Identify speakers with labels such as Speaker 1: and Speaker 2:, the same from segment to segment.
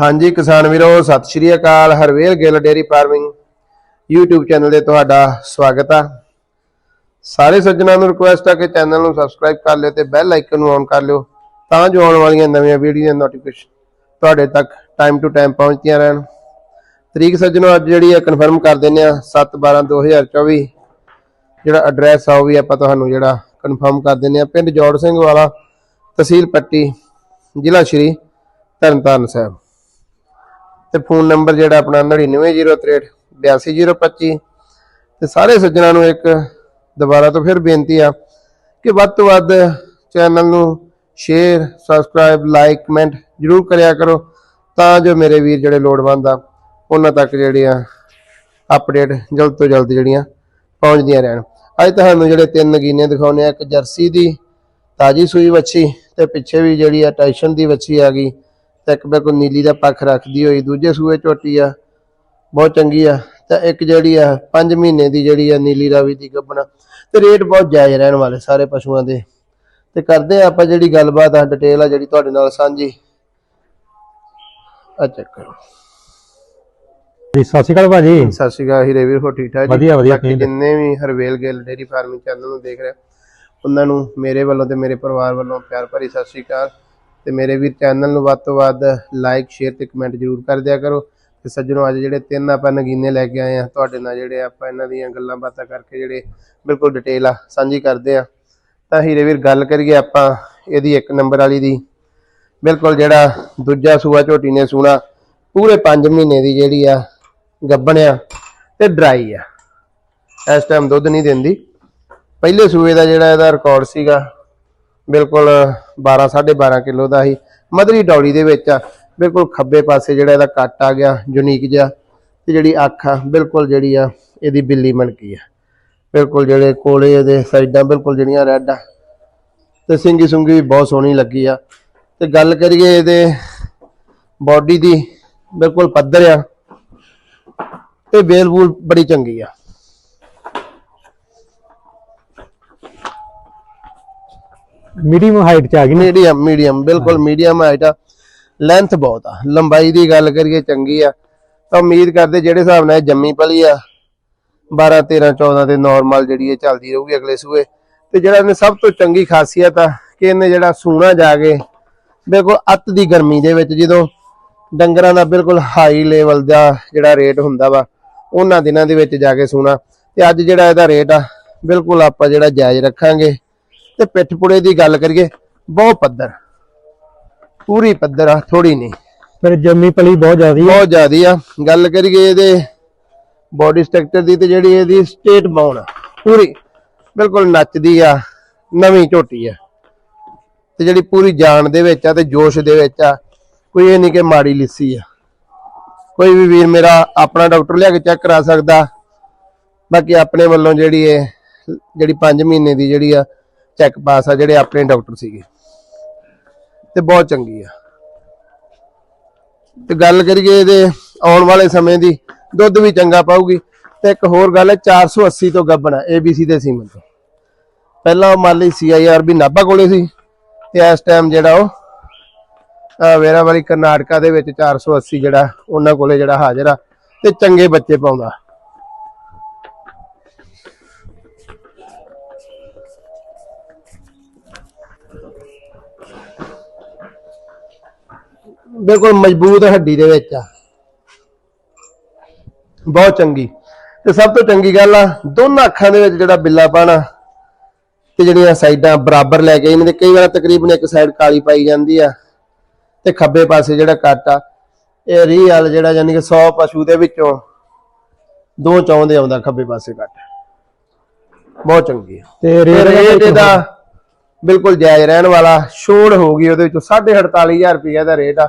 Speaker 1: ਹਾਂਜੀ, ਕਿਸਾਨ ਵੀਰੋ, ਸਤਿ ਸ਼੍ਰੀ ਅਕਾਲ। Harvel Gill dairy farming YouTube channel ਤੇ ਤੁਹਾਡਾ ਸਵਾਗਤ ਆ। ਸਾਰੇ ਸੱਜਣਾਂ ਨੂੰ ਰਿਕੁਐਸਟ ਆ ਕਿ ਚੈਨਲ ਨੂੰ ਸਬਸਕ੍ਰਾਈਬ ਕਰ ਲਿਓ ਤੇ ਬੈਲ ਆਈਕਨ ਨੂੰ ਔਨ ਕਰ ਲਿਓ ਤਾਂ ਜੋ ਆਉਣ ਵਾਲੀਆਂ ਨਵੀਆਂ ਵੀਡੀਓ ਦੀਆਂ ਨੋਟੀਫਿਕੇਸ਼ਨ ਤੁਹਾਡੇ ਤੱਕ ਟਾਈਮ ਟੂ ਟਾਈਮ ਪਹੁੰਚਦੀਆਂ ਰਹਿਣ। ਤਰੀਕ ਸੱਜਣੋ, ਅੱਜ ਜਿਹੜੀ ਆ ਕਨਫਰਮ ਕਰ ਦਿੰਨੇ ਆ 7/12/2024 ਜਿਹੜਾ ਐਡਰੈਸ ਆ ਉਹ ਵੀ ਆਪਾਂ ਤੁਹਾਨੂੰ ਜਿਹੜਾ ਕਨਫਰਮ ਕਰ ਦਿੰਨੇ ਆ। ਪਿੰਡ ਜੋੜ ਸਿੰਘ ਵਾਲਾ, ਤਹਿਸੀਲ ਪੱਟੀ, ਜ਼ਿਲ੍ਹਾ ਸ਼੍ਰੀ ਤਰਨਤਾਰਨ ਸਾਹਿਬ। ਤੇ ਫੋਨ ਨੰਬਰ ਜਿਹੜਾ ਆਪਣਾ 9903 82025 ਤੇ ਸਾਰੇ ਸੱਜਣਾਂ ਨੂੰ ਇੱਕ ਦੁਬਾਰਾ ਤੋਂ ਫਿਰ ਬੇਨਤੀ ਆ ਕਿ ਵੱਧ ਤੋਂ ਵੱਧ ਚੈਨਲ ਨੂੰ ਸ਼ੇਅਰ ਸਬਸਕ੍ਰਾਈਬ ਲਾਈਕ ਕਮੈਂਟ ਜਰੂਰ ਕਰਿਆ ਕਰੋ ਤਾਂ ਜੋ ਮੇਰੇ ਵੀਰ ਜਿਹੜੇ ਲੋੜਵੰਦ ਆ, ਉਹਨਾਂ ਤੱਕ ਜਿਹੜੇ ਆ ਅਪਡੇਟ ਜਲਦ ਤੋਂ ਜਲਦ ਜਿਹੜੀਆਂ ਪਹੁੰਚਦੀਆਂ ਰਹਿਣ। ਅੱਜ ਤੁਹਾਨੂੰ ਜਿਹੜੇ ਤਿੰਨ ਨਗੀਨੇ ਦਿਖਾਉਨੇ ਆ, ਇੱਕ ਜਰਸੀ ਦੀ ਤਾਜੀ ਸੂਈ ਵੱਛੀ ਤੇ ਪਿੱਛੇ ਵੀ ਜਿਹੜੀ ਆ ਟਾਈਸ਼ਨ ਦੀ ਵੱਛੀ ਆ ਗਈ। ਤੇ ਇੱਕ ਬਿਲਕੁਲ ਨੀਲੀ ਦਾ ਪੱਖ ਰੱਖਦੀ ਹੋਈ ਦੂਜੇ ਸੂਏ ਝੋਟੀ ਆ ਬਹੁਤ ਚੰਗੀ ਆ। ਤੇ ਇੱਕ ਜਿਹੜੀ ਆ 5 ਮਹੀਨੇ ਦੀ ਜਿਹੜੀ ਆ ਨੀਲੀ ਰਾਵੀ ਦੀ ਗੱਬਣਾ ਤੇ ਰੇਟ ਬਹੁਤ ਜਾਇਜ਼ ਰਹਿਣ ਵਾਲੇ ਸਾਰੇ ਪਸ਼ੂਆਂ ਦੇ। ਤੇ ਕਰਦੇ ਆ ਆਪਾਂ ਜਿਹੜੀ ਗੱਲਬਾਤ ਆ ਡਿਟੇਲ ਆ ਜਿਹੜੀ ਤੁਹਾਡੇ ਨਾਲ ਸਾਂਝੀ। ਆ ਚੈੱਕ ਕਰੋ।
Speaker 2: ਜੀ ਸਤਿ ਸ਼੍ਰੀ ਅਕਾਲ ਭਾਜੀ।
Speaker 1: ਸਤਿ ਸ਼੍ਰੀ ਅਕਾਲ ਹੀਰੇ ਵੀਰ ਹੋ ਠੀਕ ਠਾਕ ਜੀ?
Speaker 2: ਵਧੀਆ ਵਧੀਆ
Speaker 1: ਬਾਕੀ ਜਿੰਨੇ ਵੀ Harvel Gill dairy farming channel ਨੂੰ ਦੇਖ ਰਹੇ ਉਹਨਾਂ ਨੂੰ ਮੇਰੇ ਵੱਲੋਂ ਤੇ ਮੇਰੇ ਪਰਿਵਾਰ ਵੱਲੋਂ ਪਿਆਰ ਭਰੀ ਸਤਿ ਸ਼੍ਰੀ ਅਕਾਲ। ਤੇ ਮੇਰੇ ਵੀਰ ਚੈਨਲ ਨੂੰ ਵੱਧ ਤੋਂ ਵੱਧ ਲਾਈਕ ਸ਼ੇਅਰ ਤੇ ਕਮੈਂਟ ਜਰੂਰ ਕਰ ਦਿਆ ਕਰੋ। ਤੇ ਸੱਜਣੋ, ਅੱਜ ਜਿਹੜੇ ਤਿੰਨ ਆਪਾਂ ਨਗੀਨੇ ਲੈ ਕੇ ਆਏ ਆ, ਤੁਹਾਡੇ ਨਾਲ ਜਿਹੜੇ ਆਪਾਂ ਇਹਨਾਂ ਦੀਆਂ ਗੱਲਾਂ ਬਾਤਾਂ ਕਰਕੇ ਜਿਹੜੇ ਬਿਲਕੁਲ ਡਿਟੇਲ ਆ, ਸਾਂਝੀ ਕਰਦੇ ਆ। ਤਾਂ ਹੀਰੇ ਵੀਰ, ਗੱਲ ਕਰੀਏ ਆਪਾਂ ਇਹਦੀ ਇੱਕ ਨੰਬਰ ਵਾਲੀ ਦੀ। ਬਿਲਕੁਲ ਜਿਹੜਾ ਦੂਜਾ ਸੂਆ ਝੋਟੀ ਨੇ ਸੂਣਾ, ਪੂਰੇ 5 ਮਹੀਨੇ ਦੀ ਜਿਹੜੀ ਆ ਗੱਬਣਿਆ ਤੇ ਡਰਾਈ ਆ। ਇਸ ਟਾਈਮ ਦੁੱਧ ਨਹੀਂ ਦਿੰਦੀ। ਪਹਿਲੇ ਸੂਏ ਦਾ ਜਿਹੜਾ ਇਹਦਾ ਰਿਕਾਰਡ ਸੀਗਾ, ਬਿਲਕੁਲ 12 12.5 ਕਿਲੋ ਦਾ ਸੀ। ਮਧਰੀ ਡੌਲੀ ਦੇ ਵਿੱਚ ਆ। ਬਿਲਕੁਲ ਖੱਬੇ ਪਾਸੇ ਜਿਹੜਾ ਇਹਦਾ ਕੱਟ ਆ ਗਿਆ ਯੂਨੀਕ ਜਿਹਾ। ਤੇ ਜਿਹੜੀ ਅੱਖ ਆ, ਬਿਲਕੁਲ ਜਿਹੜੀ ਆ, ਇਹਦੀ ਬਿੱਲੀ ਮਣਕੀ ਆ। ਬਿਲਕੁਲ ਜਿਹੜੇ ਕੋਲੇ ਇਹਦੇ ਸਾਈਡਾਂ ਬਿਲਕੁਲ ਜਿਹੜੀਆਂ ਰੈੱਡ ਆ। ਤੇ ਸਿੰਗੀ ਸੁੰਗੀ ਵੀ ਬਹੁਤ ਸੋਹਣੀ ਲੱਗੀ ਆ। ਤੇ ਗੱਲ ਕਰੀਏ ਇਹਦੇ ਬਾਡੀ ਦੀ, ਬਿਲਕੁਲ ਪੱਧਰ ਆ। ਤੇ ਵੇਲ ਵੂਲ ਬੜੀ ਚੰਗੀ ਆ।
Speaker 2: ਮੀਡੀਅਮ ਹਾਈਟ ਚ ਆ ਗਈ ਨਾ?
Speaker 1: ਮੀਡੀਅਮ ਮੀਡੀਅਮ ਬਿਲਕੁਲ ਮੀਡੀਅਮ ਹਾਈਟ ਆ। ਲੈਂਥ ਬਹੁਤ ਆ। ਲੰਬਾਈ ਦੀ ਗੱਲ ਕਰੀਏ ਚੰਗੀ ਆ। ਤਾਂ ਉਮੀਦ ਕਰਦੇ ਜਿਹੜੇ ਹਿਸਾਬ ਨਾਲ ਜੰਮੀ ਪਲੀ ਆ 12 13 14 ਤੇ ਨਾਰਮਲ ਜਿਹੜੀ ਇਹ ਚੱਲਦੀ ਰਹੂਗੀ ਅਗਲੇ ਸੂਏ। ਤੇ ਜਿਹੜਾ ਇਹਨੇ ਸਭ ਤੋਂ ਚੰਗੀ ਖਾਸੀਅਤ ਆ ਕਿ ਇਹਨੇ ਜਿਹੜਾ ਸੂਣਾ ਜਾ ਕੇ ਬਿਲਕੁਲ ਅੱਤ ਦੀ ਗਰਮੀ ਦੇ ਵਿੱਚ ਜਦੋਂ ਡੰਗਰਾਂ ਦਾ ਬਿਲਕੁਲ ਹਾਈ ਲੈਵਲ ਦਾ ਜਿਹੜਾ ਰੇਟ ਹੁੰਦਾ ਵਾ ਉਹਨਾਂ ਦਿਨਾਂ ਦੇ ਵਿੱਚ ਜਾ ਕੇ ਸੂਣਾ। ਤੇ ਅੱਜ ਜਿਹੜਾ ਇਹਦਾ ਰੇਟ ਆ ਬਿਲਕੁਲ ਆਪਾਂ ਜਿਹੜਾ ਜਾਇਜ਼ ਰੱਖਾਂਗੇ। ਤੇ ਪਿੱਠਪੁੜੇ ਦੀ ਗੱਲ ਕਰੀਏ ਬਹੁਤ ਪੱਧਰ। ਪੂਰੀ ਪੱਧਰ ਆ ਥੋੜੀ ਨਹੀਂ।
Speaker 2: ਫਿਰ ਜੰਮੀ ਪਲੀ ਬਹੁਤ ਜ਼ਿਆਦੀ ਹੈ
Speaker 1: ਬਹੁਤ ਜ਼ਿਆਦੀ ਆ। ਗੱਲ ਕਰੀਏ ਇਹਦੇ ਬਾਡੀ ਸਟਰਕਚਰ ਦੀ ਤੇ ਜਿਹੜੀ ਇਹਦੀ ਸਟੇਟ ਬਾਉਨ ਆ ਪੂਰੀ ਬਿਲਕੁਲ ਨੱਚਦੀ ਆ ਨਵੀਂ ਝੋਟੀ ਆ। ਤੇ ਜਿਹੜੀ ਪੂਰੀ ਜਾਨ ਦੇ ਵਿੱਚ ਆ ਤੇ ਜੋਸ਼ ਦੇ ਵਿੱਚ ਆ ਕੋਈ ਇਹ ਨਹੀਂ ਕਿ ਮਾੜੀ ਲਿੱਸੀ ਆ। ਕੋਈ ਵੀ ਵੀਰ ਮੇਰਾ ਆਪਣਾ ਡਾਕਟਰ ਲਿਆ ਕੇ ਚੈੱਕ ਕਰਾ ਸਕਦਾ। ਬਾਕੀ ਆਪਣੇ ਵੱਲੋਂ ਜਿਹੜੀ ਇਹ ਜਿਹੜੀ 5 ਮਹੀਨੇ ਦੀ ਜਿਹੜੀ ਆ ਚੈੱਕ ਪਾਸ ਆ ਜਿਹੜੇ ਆਪਣੇ ਡਾਕਟਰ ਸੀਗੇ। ਤੇ ਬਹੁਤ ਚੰਗੀ ਆ। ਤੇ ਗੱਲ ਕਰੀਏ ਇਹਦੇ ਆਉਣ ਵਾਲੇ ਸਮੇਂ ਦੀ, ਦੁੱਧ ਵੀ ਚੰਗਾ ਪਾਊਗੀ। ਤੇ ਇੱਕ ਹੋਰ ਗੱਲ ਹੈ 480 ਤੋਂ ਗੱਬਣਾ ABC ਦੇ ਸੀਮਨ ਤੋਂ। ਪਹਿਲਾਂ ਉਹ ਮਾਲੀ CIR ਵੀ ਨਾਭਾ ਕੋਲੇ ਸੀ, ਤੇ ਇਸ ਟਾਈਮ ਜਿਹੜਾ ਉਹ ਅਹ ਵੇਰਾ ਵਾਲੀ ਕਰਨਾਟਕਾ ਦੇ ਵਿੱਚ 480 ਜਿਹੜਾ, ਉਹਨਾਂ ਕੋਲੇ ਜਿਹੜਾ ਹਾਜ਼ਰ ਆ, ਤੇ ਚੰਗੇ ਬੱਚੇ ਪਾਉਂਦਾ। ਬਿਲਕੁਲ ਮਜ਼ਬੂਤ ਹੱਡੀ ਦੇ ਵਿੱਚ ਆ। ਬਹੁਤ ਚੰਗੀ। ਤੇ ਸਭ ਤੋਂ ਚੰਗੀ ਗੱਲ ਆ ਦੋਨਾਂ ਅੱਖਾਂ ਦੇ ਵਿੱਚ ਜਿਹੜਾ ਬਿੱਲਾ ਪਾਣਾ ਤੇ ਜਿਹੜੀਆਂ ਸਾਈਡਾਂ ਬਰਾਬਰ ਲੈ ਕੇ ਇਹਨਾਂ ਦੇ ਕਈ ਵਾਰ ਤਕਰੀਬਨ ਇੱਕ ਸਾਈਡ ਕਾਲੀ ਪਾਈ ਜਾਂਦੀ ਆ ਤੇ ਖੱਬੇ ਪਾਸੇ ਜਿਹੜਾ ਕੱਟ ਆ ਇਹ ਰੀਅਲ ਜਿਹੜਾ ਯਾਨੀ ਕਿ 100 ਪਸ਼ੂ ਦੇ ਵਿੱਚੋਂ ਦੋ ਚੌਂਦੇ ਆਉਂਦਾ ਖੱਬੇ ਪਾਸੇ ਕੱਟ। ਬਹੁਤ ਚੰਗੀ ਆ।
Speaker 2: ਤੇ ਰੇਟ
Speaker 1: ਇਹਦਾ ਬਿਲਕੁਲ ਜਾਇਜ਼ ਰਹਿਣ ਵਾਲਾ ਛੋੜ ਹੋਊਗੀ ਉਹਦੇ ਵਿੱਚੋਂ 48500 ਰੁਪਏ ਦਾ ਰੇਟ ਆ।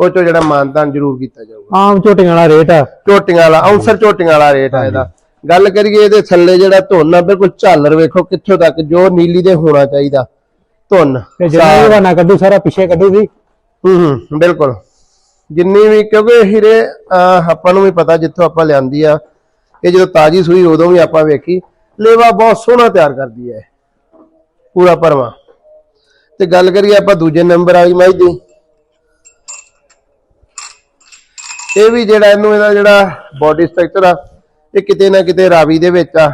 Speaker 1: ਉਹ ਚੋਂ ਜਿਹੜਾ ਮਾਨਤਾਨ ਜ਼ਰੂਰ ਕੀਤਾ ਜਾਊਗਾ।
Speaker 2: ਆਮ ਝੋਟੀਆਂ ਵਾਲਾ ਰੇਟ ਆ।
Speaker 1: ਝੋਟੀਆਂ ਵਾਲਾ ਆਉਂਸਰ ਝੋਟੀਆਂ ਵਾਲਾ ਰੇਟ ਆ ਇਹਦਾ। ਗੱਲ ਕਰੀਏ ਇਹਦੇ ਥੱਲੇ ਜਿਹੜਾ ਧੁੰਨ ਆ ਬਿਲਕੁਲ ਝਾਲਰ ਵੇਖੋ ਕਿੱਥੋਂ ਤੱਕ ਜੋ ਨੀਲੀ ਦੇ ਹੋਣਾ ਚਾਹੀਦਾ। ਧੁੰਨ
Speaker 2: ਤੇ ਜਿਹੜਾ ਬਹਾਨਾ ਕੱਢੂ ਸਾਰਾ ਪਿੱਛੇ ਕੱਢੂ ਸੀ
Speaker 1: ਹੂੰ ਹੂੰ ਬਿਲਕੁਲ। ਜਿੰਨੀ ਵੀ ਕਿਉਂਕਿ ਹੀਰੇ ਆਪਾਂ ਨੂੰ ਵੀ ਪਤਾ ਜਿੱਥੋਂ ਆਪਾਂ ਲਿਆਂਦੀ ਆ ਇਹ ਜਦੋਂ ਤਾਜੀ ਸੂਈ ਉਦੋਂ ਵੀ ਆਪਾਂ ਵੇਖੀ ਲੇਵਾ ਬਹੁਤ ਸੋਹਣਾ ਤਿਆਰ ਕਰਦੀ ਹੈ। ਪੂਰਾ ਭਰਵਾ। ਤੇ ਗੱਲ ਕਰੀਏ ਆਪਾਂ ਦੂਜੇ ਨੰਬਰ ਵਾਲੀ ਮੱਝ ਦੀ ਇਹ ਵੀ ਜਿਹੜਾ ਇਹਨੂੰ ਇਹਦਾ ਜਿਹੜਾ ਬਾਡੀ ਸਟਰਕਚਰ ਆ ਇਹ ਕਿਤੇ ਨਾ ਕਿਤੇ ਰਾਵੀ ਦੇ ਵਿੱਚ ਆ।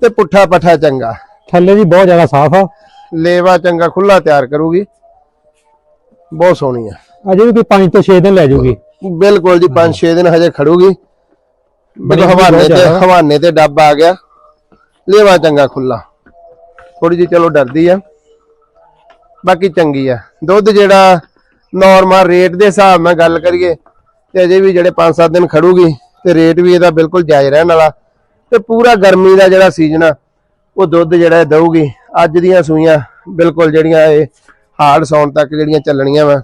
Speaker 1: ਤੇ ਪੁੱਠਾ ਪੱਠਾ ਚੰਗਾ।
Speaker 2: ਥੱਲੇ ਦੀ ਬਹੁਤ ਜ਼ਿਆਦਾ ਸਾਫ਼ ਆ।
Speaker 1: ਲੇਵਾ ਚੰਗਾ ਖੁੱਲਾ ਤਿਆਰ ਕਰੂਗੀ। ਬਹੁਤ ਸੋਹਣੀ ਆ।
Speaker 2: ਅਜੇ ਵੀ ਕੋਈ 5 ਤੋਂ 6 ਦਿਨ ਲੈ ਜਾਊਗੀ
Speaker 1: ਬਿਲਕੁਲ ਜੀ 5-6 ਦਿਨ ਹਜੇ ਖੜੂਗੀ।
Speaker 2: ਬੜਾ
Speaker 1: ਹਵਾਨੇ ਤੇ। ਹਵਾਨੇ ਤੇ ਡੱਬ ਆ ਗਿਆ। ਲੇਵਾ ਚੰਗਾ ਖੁੱਲਾ ਥੋੜੀ ਜਿਹੀ ਚਲੋ ਡਰਦੀ ਆ। ਬਾਕੀ ਚੰਗੀ ਆ। ਦੁੱਧ ਜਿਹੜਾ ਨਾਰਮਲ ਰੇਟ ਦੇ ਹਿਸਾਬ ਨਾਲ ਗੱਲ ਕਰੀਏ ਤੇ ਅਜੇ ਵੀ ਜਿਹੜੇ 5-7 ਦਿਨ ਖੜੂਗੀ ਤੇ ਰੇਟ ਵੀ ਇਹਦਾ ਬਿਲਕੁਲ ਜਾਇਜ਼ ਰਹਿਣ ਵਾਲਾ। ਤੇ ਪੂਰਾ ਗਰਮੀ ਦਾ ਜਿਹੜਾ ਸੀਜ਼ਨ ਆ ਉਹ ਦੁੱਧ ਜਿਹੜਾ ਇਹ ਦਊਗੀ। ਅੱਜ ਦੀਆਂ ਸੂਈਆਂ ਬਿਲਕੁਲ ਜਿਹੜੀਆਂ ਇਹ ਹਾਰਡ ਸੌਣ ਤੱਕ ਜਿਹੜੀਆਂ ਚੱਲਣੀਆਂ ਵਾ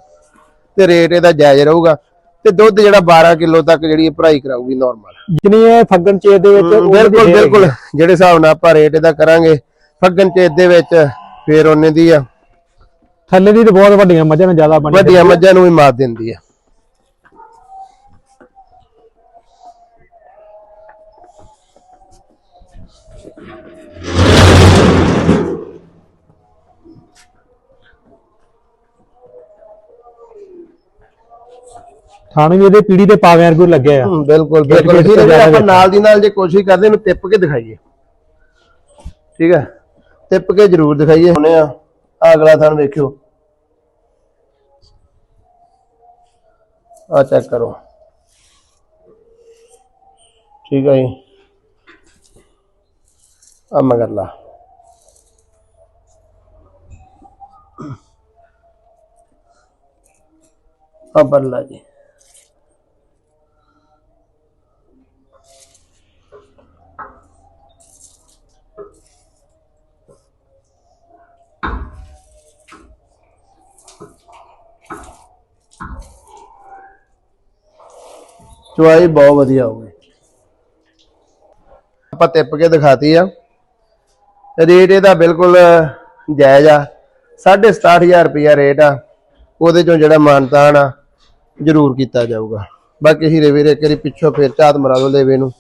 Speaker 1: ਤੇ ਰੇਟ ਇਹਦਾ ਜਾਇਜ਼ ਰਹੂਗਾ। ਤੇ ਦੁੱਧ ਜਿਹੜਾ 12 ਕਿਲੋ ਤੱਕ ਜਿਹੜੀ ਭਰਾਈ ਕਰਾਊਗੀ ਨਾਰਮਲ
Speaker 2: ਜਿੰਨੀ ਇਹ ਫੱਗਣ ਚੇਤ ਦੇ ਵਿੱਚ
Speaker 1: ਬਿਲਕੁਲ ਬਿਲਕੁਲ। ਜਿਹੜੇ ਹਿਸਾਬ ਨਾਲ ਆਪਾਂ ਰੇਟ ਇਹਦਾ ਕਰਾਂਗੇ ਫੱਗਣ ਚੇਤ ਦੇ ਵਿੱਚ ਫੇਰ ਉਹਨੇ ਦੀ ਆ।
Speaker 2: ਥੱਲੇ ਦੀ ਤੇ ਬਹੁਤ ਵੱਡੀਆਂ ਮੱਝਾਂ ਨਾਲ ਜ਼ਿਆਦਾ ਬਣੀ
Speaker 1: ਵੱਡੀਆਂ ਮੱਝਾਂ ਨੂੰ ਵੀ ਮਾਤ ਦਿੰਦੀ ਆ।
Speaker 2: ਥਾਣੇ ਵੀ ਇਹਦੇ ਪੀੜੀ ਦੇ ਪਾਵਿਆਂ ਵਰਗੂ ਲੱਗਿਆ ਆ।
Speaker 1: ਬਿਲਕੁਲ ਬਿਲਕੁਲ। ਆਪਾਂ। ਨਾਲ ਦੀ ਨਾਲ ਜੇ ਕੋਸ਼ਿਸ਼ ਕਰਦੇ ਇਹਨੂੰ ਟਿੱਪ ਕੇ ਦਿਖਾਈਏ। ਠੀਕ ਹੈ ਟਿੱਪ ਕੇ ਜ਼ਰੂਰ ਦਿਖਾਈਏ। ਹੁਣੇ ਆ। ਅਗਲਾ ਥਣ ਵੇਖਿਓ ਆ ਚੈੱਕ ਕਰੋ ਠੀਕ ਹੈ ਜੀ ਆ ਮਗਰਲਾ ਆ ਬੱਲਾ ਜੀ ਚੁਆਈ ਬਹੁਤ ਵਧੀਆ ਹੋਊਗੀ ਆਪਾਂ ਟਿੱਪ ਕੇ ਦਿਖਾਤੀ ਆ। ਰੇਟ ਇਹਦਾ ਬਿਲਕੁਲ ਜਾਇਜ਼ ਆ। 67500 ਰੁਪਿਆ ਰੇਟ ਆ। ਉਹਦੇ ਚੋਂ ਜਿਹੜਾ ਮਾਨਤਾਨ ਆ, ਜ਼ਰੂਰ ਕੀਤਾ ਜਾਊਗਾ। ਬਾਕੀ ਹੀਰੇ ਵੀਰੇ ਇੱਕ ਵਾਰੀ ਪਿੱਛੋਂ ਫੇਰ ਝਾਤ ਮਰਾ ਲਓ ਲੇਵੇ ਨੂੰ।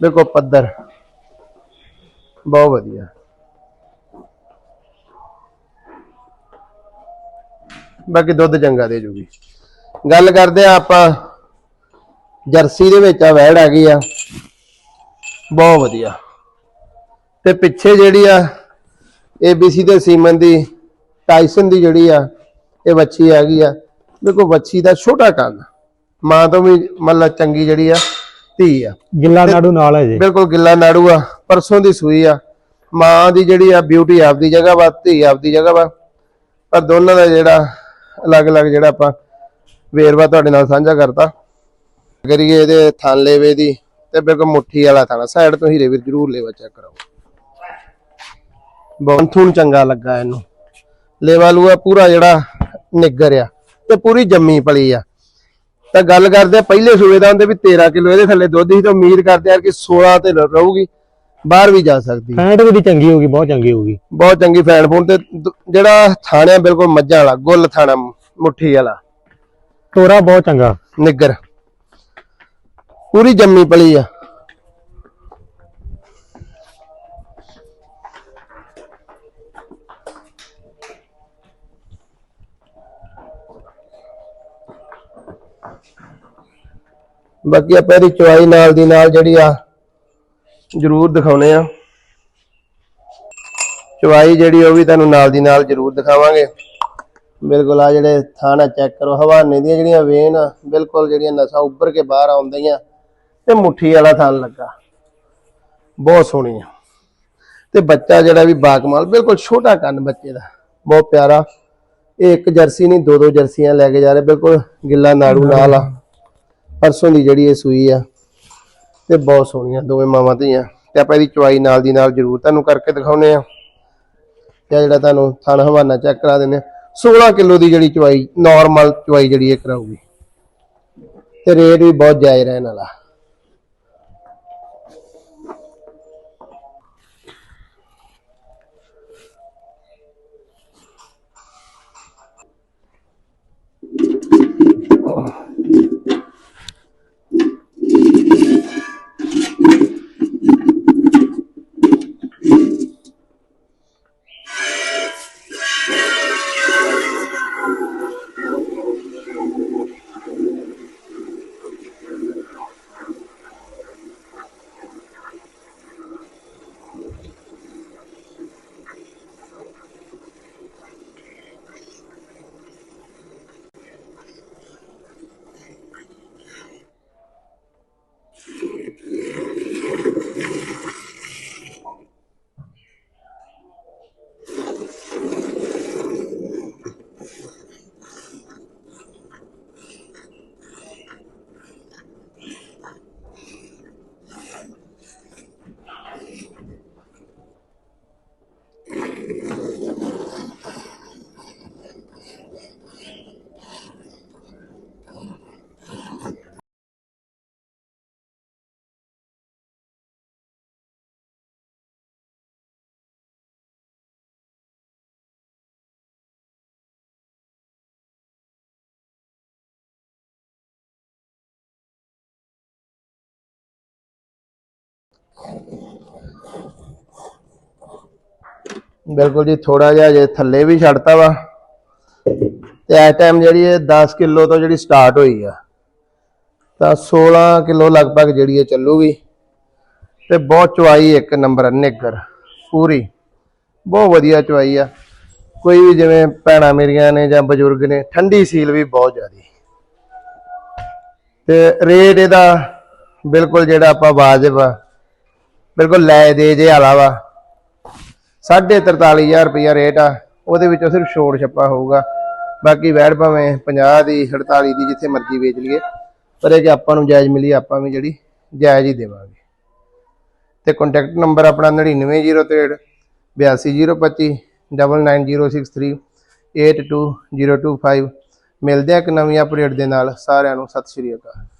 Speaker 1: ਦੇਖੋ ਪੱਧਰ। ਬਹੁਤ ਵਧੀਆ। ਬਾਕੀ ਦੁੱਧ ਚੰਗਾ ਦੇ ਜੂਗੀ। ਗੱਲ ਕਰਦੇ ਆ ਆਪਾਂ ਜਰਸੀ ਦੇ ਵਿੱਚ ਆ ਵੈੜ ਆ ਗਈ ਆ। ਬਹੁਤ ਵਧੀਆ। ਤੇ ਪਿੱਛੇ ਜਿਹੜੀ ਆ ABC ਦੇ ਸੀਮਨ ਦੀ ਟਾਈਸਨ ਦੀ ਜਿਹੜੀ ਆ ਇਹ ਵੱਛੀ ਆ ਗਈ ਆ। ਦੇਖੋ ਵੱਛੀ ਦਾ ਛੋਟਾ ਕੰਨ। ਮਾਂ ਤੋਂ ਵੀ ਮਤਲਬ ਚੰਗੀ ਜਿਹੜੀ ਆ ਧੀ ਆ।
Speaker 2: ਗਿੱਲਾ ਨਾੜੂ ਨਾਲ ਹੈ ਜੀ।
Speaker 1: ਬਿਲਕੁਲ ਗਿੱਲਾ ਨਾੜੂ ਆ ਪਰਸੋਂ ਦੀ ਸੂਈ ਆ। ਮਾਂ ਦੀ ਜਿਹੜੀ ਆ ਬਿਊਟੀ ਆਪਦੀ ਜਗ੍ਹਾ ਵਾ ਧੀ ਆਪਦੀ ਜਗ੍ਹਾ ਵਾ। ਪਰ ਦੋਨਾਂ ਦਾ ਜਿਹੜਾ ਅਲੱਗ-ਅਲੱਗ ਜਿਹੜਾ ਆਪਾਂ ਵੇਰਵਾ ਤੁਹਾਡੇ ਨਾਲ ਸਾਂਝਾ ਕਰਤਾ। ਕਰੀਏ ਇਹਦੇ ਥਣ ਲੇਵੇ ਦੀ ਤੇ ਬਿਲਕੁਲ ਮੁੱਠੀ ਵਾਲਾ ਥਾਣਾ ਸਾਈਡ ਤੋਂ ਹੀਰੇ ਵੀਰ ਜਰੂਰ ਲੇਵਾ ਚੈੱਕ ਕਰਾਓ ਬਹੁਤ ਥੂਣ ਚੰਗਾ ਲੱਗਾ ਇਹਨੂੰ। ਲੇਵਾ ਲੂਆ ਪੂਰਾ ਜਿਹੜਾ ਨਿੱਗਰ ਆ ਤੇ ਪੂਰੀ ਜੰਮੀ ਪਲੀ ਆ। ਤਾਂ ਗੱਲ ਕਰਦੇ ਆ ਪਹਿਲੇ ਸੂਏ ਦਾ ਹੁੰਦੇ ਵੀ 13 ਕਿਲੋ ਇਹਦੇ ਥੱਲੇ ਦੁੱਧ ਸੀ ਤਾਂ ਉਮੀਦ ਕਰਦੇ ਆ ਕਿ 16 ਤੇ ਰਹੂਗੀ ਬਾਹਰ ਵੀ ਜਾ ਸਕਦੀ।
Speaker 2: ਫੈਂਟ ਵੀ ਚੰਗੀ ਹੋਊਗੀ ਬਹੁਤ ਚੰਗੀ ਹੋਊਗੀ।
Speaker 1: ਬਹੁਤ ਚੰਗੀ ਫੈਨ ਫੋਨ ਤੇ ਜਿਹੜਾ ਥਾਣਿਆ ਬਿਲਕੁਲ ਮੱਝਾਂ ਵਾਲਾ ਗੁੱਲ ਥਾਣਾ ਮੁੱਠੀ ਵਾਲਾ।
Speaker 2: ਤੋਰਾ ਬਹੁਤ ਚੰਗਾ।
Speaker 1: ਨਿੱਗਰ। ਪੂਰੀ ਜੰਮੀ ਪਲੀ ਆ। ਬਾਕੀ ਆਪਾਂ ਇਹਦੀ ਚਵਾਈ ਨਾਲ ਦੀ ਨਾਲ ਜਿਹੜੀ ਆ, ਜ਼ਰੂਰ ਦਿਖਾਉਨੇ ਆ। ਚਵਾਈ ਜਿਹੜੀ ਉਹ ਵੀ ਤੁਹਾਨੂੰ ਨਾਲ ਦੀ ਨਾਲ ਜ਼ਰੂਰ ਦਿਖਾਵਾਂਗੇ। ਬਿਲਕੁਲ ਆ ਜਿਹੜੇ ਥਾਣਾ ਚੈੱਕ ਕਰੋ, ਹਵਾਨੇ ਦੀਆਂ ਜਿਹੜੀਆਂ ਵੇਨ ਆ, ਬਿਲਕੁਲ ਜਿਹੜੀਆਂ ਨਸਾਂ ਉੱਭਰ ਕੇ ਬਾਹਰ ਆਉਂਦੀਆਂ। ਤੇ ਮੁੱਠੀ ਵਾਲਾ ਥਾਨ ਲੱਗਾ। ਬਹੁਤ ਸੋਹਣੀ ਆ। ਤੇ ਬੱਚਾ ਜਿਹੜਾ ਵੀ ਬਾਕਮਾਲ ਬਿਲਕੁਲ ਛੋਟਾ ਕੰਨ ਬੱਚੇ ਦਾ ਬਹੁਤ ਪਿਆਰਾ। ਇਹ ਇੱਕ ਜਰਸੀ ਨਹੀਂ ਦੋ ਦੋ ਜਰਸੀਆਂ ਲੈ ਕੇ ਜਾ ਰਹੇ ਬਿਲਕੁਲ ਗਿੱਲਾ ਨਾੜੂ ਨਾਲ ਆ। ਪਰਸੋਂ ਦੀ ਜਿਹੜੀ ਇਹ ਸੂਈ ਆ ਤੇ ਬਹੁਤ ਸੋਹਣੀਆਂ ਦੋਵੇਂ ਮਾਵਾਂ ਧੀਆਂ। ਤੇ ਆਪਾਂ ਇਹਦੀ ਚਵਾਈ ਨਾਲ ਦੀ ਨਾਲ ਜ਼ਰੂਰ ਤੁਹਾਨੂੰ ਕਰਕੇ ਦਿਖਾਉਨੇ ਆ। ਤੇ ਜਿਹੜਾ ਤੁਹਾਨੂੰ ਥਣ ਹਵਾਨਾ ਚੈੱਕ ਕਰਾ ਦਿੰਨੇ ਆ। 16 ਕਿਲੋ ਦੀ ਜਿਹੜੀ ਚਵਾਈ ਨਾਰਮਲ ਚਵਾਈ ਜਿਹੜੀ ਇਹ ਕਰਾਊਗੀ। ਤੇ ਰੇਟ ਵੀ ਬਹੁਤ ਜਾਇਜ਼ ਰਹਿਣ ਵਾਲਾ ਬਿਲਕੁਲ ਜੀ ਥੋੜਾ ਜਿਹਾ ਜੇ ਥੱਲੇ ਵੀ ਛੱਡਤਾ ਵਾ ਤੇ ਇਸ ਟਾਈਮ ਜਿਹੜੀ ਇਹ 10 ਕਿਲੋ ਤੋਂ ਜਿਹੜੀ ਸਟਾਰਟ ਹੋਈ ਆ ਤਾਂ 16 ਕਿਲੋ ਲਗਭਗ ਜਿਹੜੀ ਇਹ ਚੱਲੂਗੀ ਤੇ ਬਹੁਤ ਚਵਾਈ ਇੱਕ ਨੰਬਰ ਆ, ਨਿੱਗਰ ਪੂਰੀ ਬਹੁਤ ਵਧੀਆ ਚੁਆਈ ਆ। ਕੋਈ ਵੀ ਜਿਵੇਂ ਭੈਣਾਂ ਮੇਰੀਆਂ ਨੇ ਜਾਂ ਬਜ਼ੁਰਗ ਨੇ ਠੰਡੀ ਸੀਲ ਵੀ ਬਹੁਤ ਜ਼ਿਆਦੀ। ਤੇ ਰੇਟ ਇਹਦਾ ਬਿਲਕੁਲ ਜਿਹੜਾ ਆਪਾਂ ਵਾਜਬ ਆ ਬਿਲਕੁਲ ਲੈ ਦੇ ਜੇ ਵਾਲਾ ਵਾ। ਸਾਢੇ 43000 ਰੁਪਇਆ ਰੇਟ ਆ। ਉਹਦੇ ਵਿੱਚੋਂ ਸਿਰਫ ਛੋੜ ਛੱਪਾ ਹੋਊਗਾ। ਬਾਕੀ ਵੈੜ ਭਾਵੇਂ 50 ਦੀ 48 ਦੀ ਜਿੱਥੇ ਮਰਜ਼ੀ ਵੇਚ ਲਈਏ। ਪਰ ਇਹ ਕਿ ਆਪਾਂ ਨੂੰ ਜਾਇਜ਼ ਮਿਲੀ, ਆਪਾਂ ਵੀ ਜਿਹੜੀ ਜਾਇਜ਼ ਹੀ ਦੇਵਾਂਗੇ। ਤੇ ਕੰਟੈਕਟ ਨੰਬਰ ਆਪਣਾ 9903 82025 99063 82025 ਮਿਲਦੇ ਆ ਇੱਕ ਨਵੀਂ ਅਪਡੇਟ ਦੇ ਨਾਲ। ਸਾਰਿਆਂ ਨੂੰ ਸਤਿ ਸ਼੍ਰੀ ਅਕਾਲ।